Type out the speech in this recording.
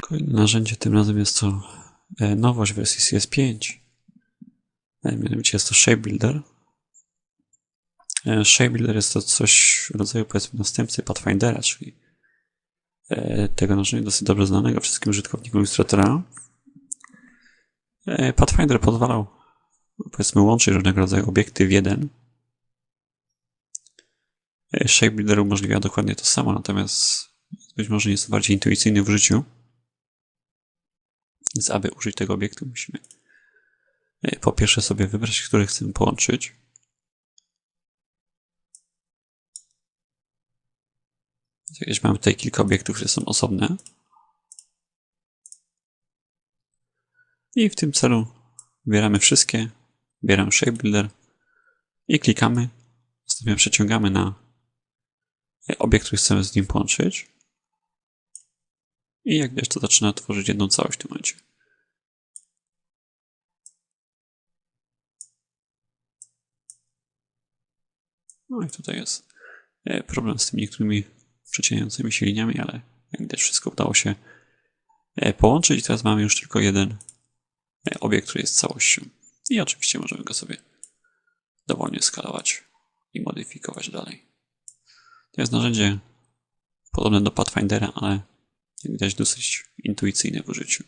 Kolejne narzędzie tym razem jest to e, nowość wersji CS5. E, mianowicie jest to Shape Builder. E, Shape Builder jest to coś w rodzaju powiedzmy następcy Pathfindera, czyli tego narzędzia dosyć dobrze znanego wszystkim użytkownikom Illustratora. Pathfinder pozwalał powiedzmy łączyć różnego rodzaju obiekty w jeden E, Shape Builder umożliwia dokładnie to samo, natomiast być może jest bardziej intuicyjny w życiu. Więc aby użyć tego obiektu musimy e, po pierwsze sobie wybrać, który chcemy połączyć. Jakieś mamy tutaj kilka obiektów, które są osobne. I w tym celu wybieramy wszystkie, wybieramy Shape Builder i klikamy. Następnie przeciągamy na obiekt, który chcemy z nim połączyć. I jak widać, to zaczyna tworzyć jedną całość w tym momencie. No i tutaj jest e, problem z tymi niektórymi przecinającymi się liniami, ale jak widać, wszystko udało się e, połączyć. I teraz mamy już tylko jeden e, obiekt, który jest całością. I oczywiście możemy go sobie dowolnie skalować i modyfikować dalej. To jest narzędzie podobne do Pathfindera, ale jak widać dosyć intuicyjne w użyciu.